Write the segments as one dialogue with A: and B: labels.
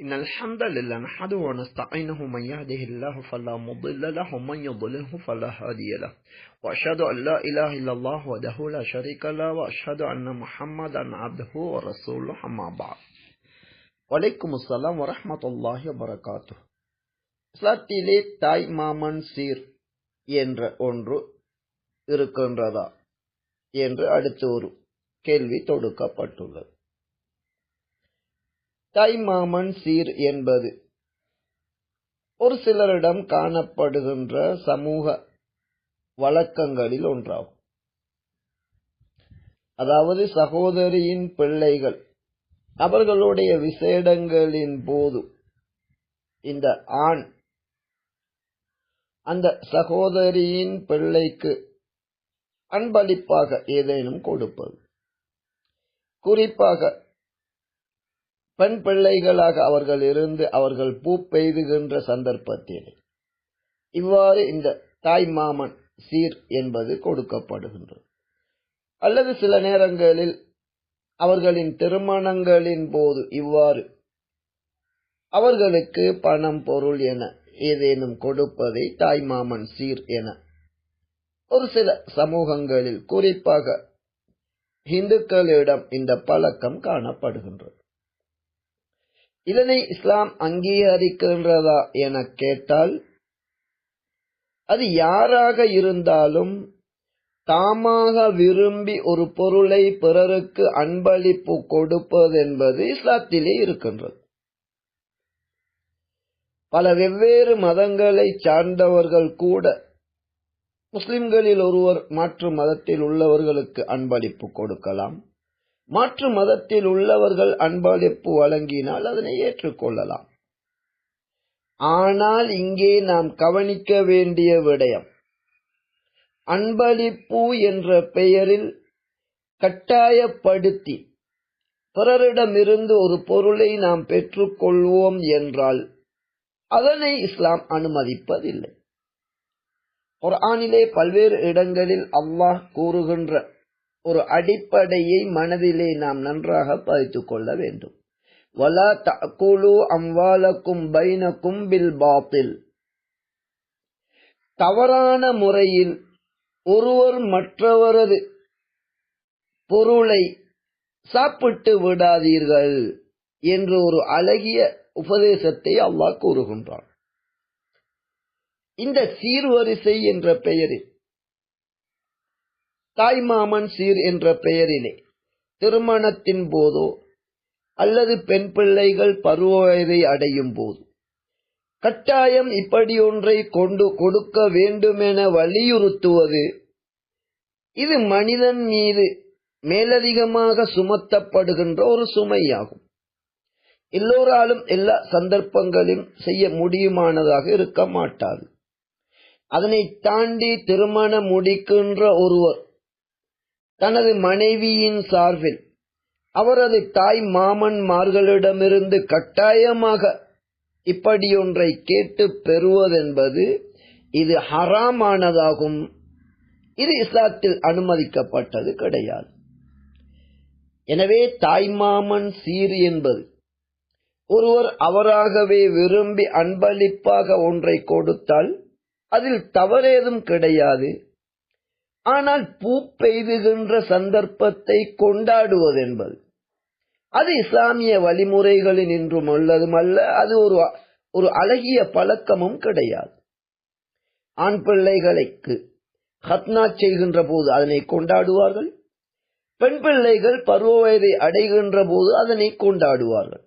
A: إن الحمد لله نحمده ونستعينه من يهده الله فلا مضل له ومن يضلله فلا هادي له. وأشهد أن لا إله إلا الله وحده لا شريك له وأشهد أن محمدا عبده ورسوله أما بعد. وعليكم السلام ورحمة الله وبركاته. இஸ்லாத்திலே தாய் மாமன் சீர் என்ற ஒன்று இருக்கின்றதா? என்று அடுத்த ஒரு கேள்வி தொடுக்கப்பட்டுள்ளது. தாய் மாமன் சீர் என்பது ஒரு சிலரிடம் காணப்படுகின்ற சமூக வழக்கங்களில் ஒன்றாகும். அதாவது சகோதரியின் பிள்ளைகள் அவர்களுடைய விசேடங்களின் போது இந்த ஆண் அந்த சகோதரியின் பிள்ளைக்கு அன்பளிப்பாக ஏதேனும் கொடுப்பது. குறிப்பாக பெண் பிள்ளைகளாக அவர்கள் இருந்து அவர்கள் பூ பெய்துகின்ற சந்தர்ப்பத்தில். இவ்வாறு இந்த தாய் மாமன் சீர் என்பது கொடுக்கப்படுகின்றது. அல்லது சில நேரங்களில் அவர்களின் திருமணங்களின் போது இவ்வாறு அவர்களுக்கு பணம் பொருள் என ஏதேனும் கொடுப்பதை தாய் மாமன் சீர் என ஒரு சில சமூகங்களில் குறிப்பாக இந்துக்களிடம் இந்த பழக்கம் காணப்படுகின்றது. இதனை இஸ்லாம் அங்கீகரிக்கின்றதா என கேட்டால் அது யாராக இருந்தாலும் தாமாக விரும்பி ஒரு பொருளை பிறருக்கு அன்பளிப்பு கொடுப்பது என்பது இஸ்லாத்திலே இருக்கின்றது. பல வெவ்வேறு மதங்களை சார்ந்தவர்கள் கூட முஸ்லிம்களில் ஒருவர் மாற்று மதத்தில் உள்ளவர்களுக்கு அன்பளிப்பு கொடுக்கலாம். மாற்று மதத்தில் உள்ளவர்கள் அன்பளிப்பு வழங்கினால் அதனை ஏற்றுக்கொள்ளலாம். ஆனால் இங்கே நாம் கவனிக்க வேண்டிய விடயம் அன்பளிப்பு என்ற பெயரில் கட்டாயப்படுத்தி பிறரிடமிருந்து ஒரு பொருளை நாம் பெற்றுக்கொள்வோம் என்றால் அதனை இஸ்லாம் அனுமதிப்பதில்லை. குர்ஆனிலே பல்வேறு இடங்களில் அல்லாஹ் கூறுகின்ற ஒரு அடிப்படையை மனதிலே நாம் நன்றாக பதித்துக் கொள்ள வேண்டும். வலா தகுலு அம்வாலக்கும் பைனக்கும் பில் பாத்தில். தவறான முறையில் ஒருவர் மற்றவரது பொருளை சாப்பிட்டு விடாதீர்கள் என்று ஒரு அழகிய உபதேசத்தை அல்லாஹ் கூறுகின்றான். இந்த சீர்வரிசை என்ற பெயரில் தாய்மாமன் சீர் என்ற பெயரிலே திருமணத்தின் போதோ அல்லது பெண் பிள்ளைகள் பருவ வயதை அடையும் போது கட்டாயம் இப்படி ஒன்றை கொண்டு கொடுக்க வேண்டுமென வலியுறுத்துவது இது மனிதன் மீது மேலதிகமாக சுமத்தப்படுகின்ற ஒரு சுமையாகும். எல்லோராலும் எல்லா சந்தர்ப்பங்களிலும் செய்ய முடியுமானதாக இருக்க மாட்டாது. அதனை தாண்டி திருமணம் முடிக்கின்ற ஒருவர் தனது மனைவியின் சார்பில் அவரது தாய் மாமன்மார்களிடமிருந்து கட்டாயமாக இப்படியொன்றை கேட்டு பெறுவதென்பது இது ஹராமானதாகும். இது இஸ்லாத்தில் அனுமதிக்கப்பட்டது கிடையாது. எனவே தாய்மாமன் சீர் என்பது ஒருவர் அவராகவே விரும்பி அன்பளிப்பாக ஒன்றை கொடுத்தால் அதில் தவறேதும் கிடையாது. ஆனால் பூ பெய்துகின்ற சந்தர்ப்பத்தை கொண்டாடுவது என்பது அது இஸ்லாமிய வழிமுறைகளின் இன்றும் உள்ளதும் அல்ல அது ஒரு ஒரு அழகிய பழக்கமும் கிடையாது. ஆண் பிள்ளைகளுக்கு ஹத்னா செய்கின்ற போது அதனை கொண்டாடுவார்கள். பெண் பிள்ளைகள் பருவ வயதை அடைகின்ற போது அதனை கொண்டாடுவார்கள்.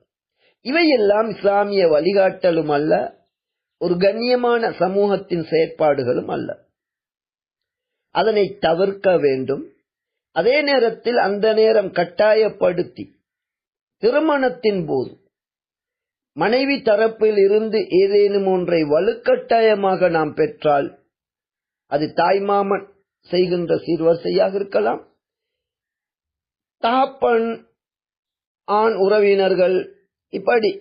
A: இவையெல்லாம் இஸ்லாமிய வழிகாட்டலும் அல்ல ஒரு கண்ணியமான சமூகத்தின் செயற்பாடுகளும் அல்ல. அதனை தவிர்க்க வேண்டும். அதே நேரத்தில் அந்த நேரம் கட்டாயப்படுத்தி திருமணத்தின் போது மனைவி தரப்பில் இருந்து ஏதேனும் ஒன்றை வலுக்கட்டாயமாக நாம் பெற்றால் அது தாய்மாமன் செய்கின்ற சீர்வரிசையாக இருக்கலாம். தாப்பன் ஆண் உறவினர்கள் இப்படி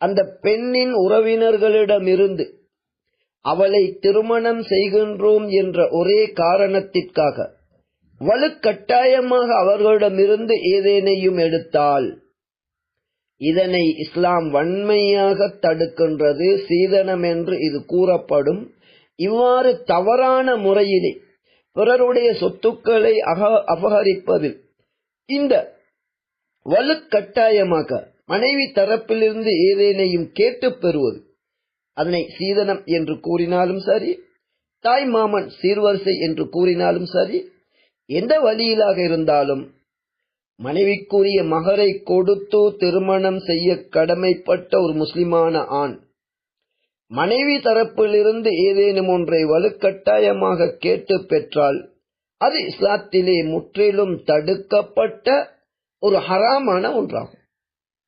A: அந்த பெண்ணின் உறவினர்களிடமிருந்து அவளை திருமணம் செய்கின்றோம் என்ற ஒரே காரணத்திற்காக. வலுக்கட்டாயமாக அவர்களிடமிருந்து ஏதேனையும் எடுத்தால் இதனை இஸ்லாம் வன்மையாக தடுக்கின்றது சீதனம் என்று இது கூறப்படும். இவ்வாறு தவறான முறையிலே பிறருடைய சொத்துக்களை அபகரிப்பதில் இந்த வலுக்கட்டாயமாக மனைவி தரப்பிலிருந்து ஏதேனையும் கேட்டுப் பெறுவது அதனை சீதனம் என்று கூறினாலும் சரி தாய் மாமன் சீர்வரிசை என்று கூறினாலும் சரி எந்த வழியிலாக இருந்தாலும் மனைவிக்குரிய மகரை கொடுத்து திருமணம் செய்ய கடமைப்பட்ட ஒரு முஸ்லிமான ஆண் மனைவி தரப்பிலிருந்து ஏதேனும் ஒன்றை வலுக்கட்டாயமாக கேட்டு பெற்றால் அது இஸ்லாத்திலே முற்றிலும் தடுக்கப்பட்ட ஒரு ஹராமான ஒன்றாகும்.